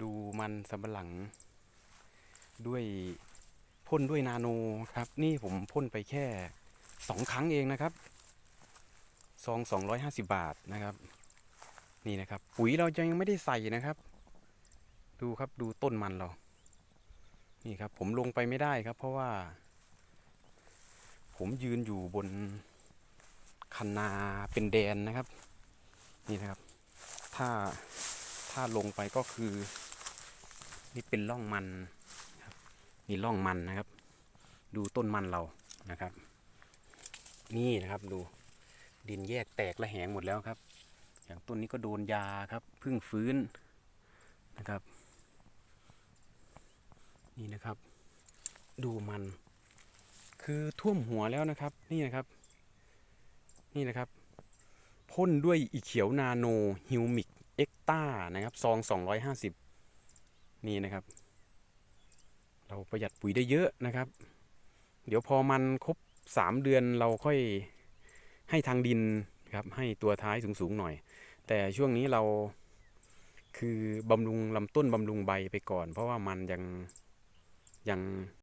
ดูมันสำปะหลัง ด้วยพ่นด้วยนาโนครับ นี่ผมพ่นไปแค่สองครั้งเองนะครับซองสองร้อยห้าสิบาทนะครับ นี่นะครับ ปุ๋ยเรายังไม่ได้ใส่นะครับ ดูครับดูต้นมันเรา นี่ครับ ผมลงไปไม่ได้ครับ เพราะว่า ผมยืนอยู่บนคันนาเป็นแดนนะครับ นี่นะครับ ถ้า ถ้าลงไปก็คือ นี่เป็นร่องมันครับนี่ร่องมันนะครับ ดูต้นมันเรานะครับ นี่นะครับดูดินแยกแตกและแหงหมดแล้วครับ อย่างต้นนี้ก็โดนยาครับพิ่งฟื้นนะครับ นี่นะครับ ดูมัน คือท่วมหัวแล้วนะครับ นี่นะครับ นี่นะครับพ่นด้วยอีเขียวนาโนฮิวมิก เอ็กต้านะครับซอง 250 นี่นะครับ เราประหยัดปุ๋ยได้เยอะนะครับ เดี๋ยวพอมันครบ 3 เดือนเราค่อยให้ทางดินครับให้ตัวท้ายสูงๆหน่อย แต่ช่วงนี้เราคือบำรุงลำต้นบำรุงใบไปก่อน เพราะว่ามันยังยัง